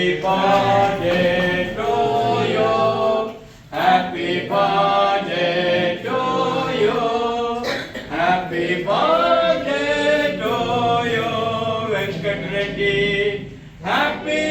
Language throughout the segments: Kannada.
Happy birthday to you. Happy birthday to you. Happy birthday to you, Venkat Reddy. Happy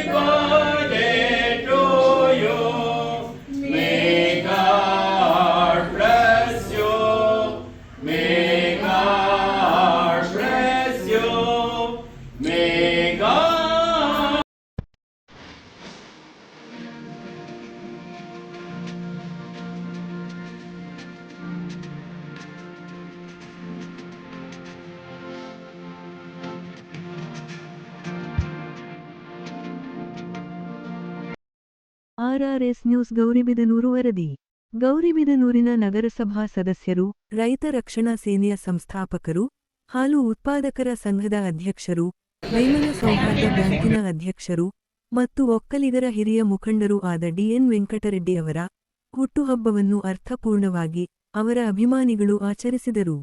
RRS news Gauribidanur ವರದಿ. ಗೌರಿಬಿದನೂರಿನ ನಗರಸಭಾ ಸದಸ್ಯರು, ರೈತ ರಕ್ಷಣಾ ಸೇನೆಯ ಸಂಸ್ಥಾಪಕರು, ಹಾಲು ಉತ್ಪಾದಕರ ಸಂಘದ ಅಧ್ಯಕ್ಷರು ವೈಮನ ಸೌಹಾರ್ದ ಬ್ಯಾಂಕಿನ ಅಧ್ಯಕ್ಷರು ಮತ್ತು ಒಕ್ಕಲಿಗರ ಹಿರಿಯ ಮುಖಂಡರು ಆದ ಡಿಎನ್ ವೆಂಕಟರೆಡ್ಡಿ ಅವರ ಹುಟ್ಟುಹಬ್ಬವನ್ನು ಅರ್ಥಪೂರ್ಣವಾಗಿ ಅವರ ಅಭಿಮಾನಿಗಳು ಆಚರಿಸಿದರು.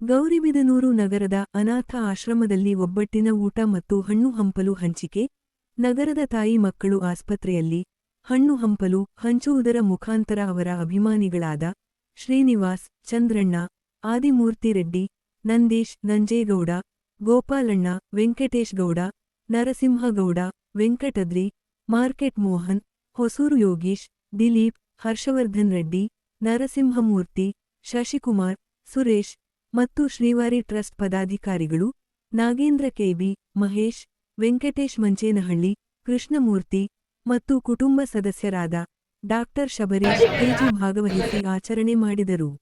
ಗೌರಿಬಿದನೂರು ನಗರದ ಅನಾಥ ಆಶ್ರಮದಲ್ಲಿ ಒಬ್ಬಟ್ಟಿನ ಊಟ ಮತ್ತು ಹಣ್ಣು ಹಂಪಲು ಹಂಚಿಕೆ, ನಗರದ ತಾಯಿ ಮಕ್ಕಳು ಆಸ್ಪತ್ರೆಯಲ್ಲಿ ಹಣ್ಣು ಹಂಪಲು, ಹಂಚುವುದರ ಮುಖಾಂತರ ಅವರ ಅಭಿಮಾನಿಗಳಾದ ಶ್ರೀನಿವಾಸ್, ಚಂದ್ರಣ್ಣ ಆದಿಮೂರ್ತಿರೆಡ್ಡಿ ನಂದೀಶ್, ನಂಜೇಗೌಡ, ಗೋಪಾಲಣ್ಣ ವೆಂಕಟೇಶ್ ಗೌಡ ನರಸಿಂಹಗೌಡ, ವೆಂಕಟದ್ರಿ, ಮಾರ್ಕೆಟ್ ಮೋಹನ್, ಹೊಸೂರು ಯೋಗೀಶ್, ದಿಲೀಪ್, ಹರ್ಷವರ್ಧನ್ ರೆಡ್ಡಿ, ನರಸಿಂಹಮೂರ್ತಿ, ಶಶಿಕುಮಾರ್, ಸುರೇಶ್ ಮತ್ತು ಶ್ರೀವಾರಿ ಟ್ರಸ್ಟ್ ಪದಾಧಿಕಾರಿಗಳು ನಾಗೇಂದ್ರ ಕೆಬಿ ಮಹೇಶ್, ವೆಂಕಟೇಶ್ ಮಂಚೇನಹಳ್ಳಿ, ಕೃಷ್ಣಮೂರ್ತಿ ಮತ್ತು ಕುಟುಂಬ ಸದಸ್ಯರಾದ ಡಾಕ್ಟರ್ ಶಬರೀಶ್ ತೇಜು ಭಾಗವಹಿಸಿ ಆಚರಣೆ ಮಾಡಿದರು.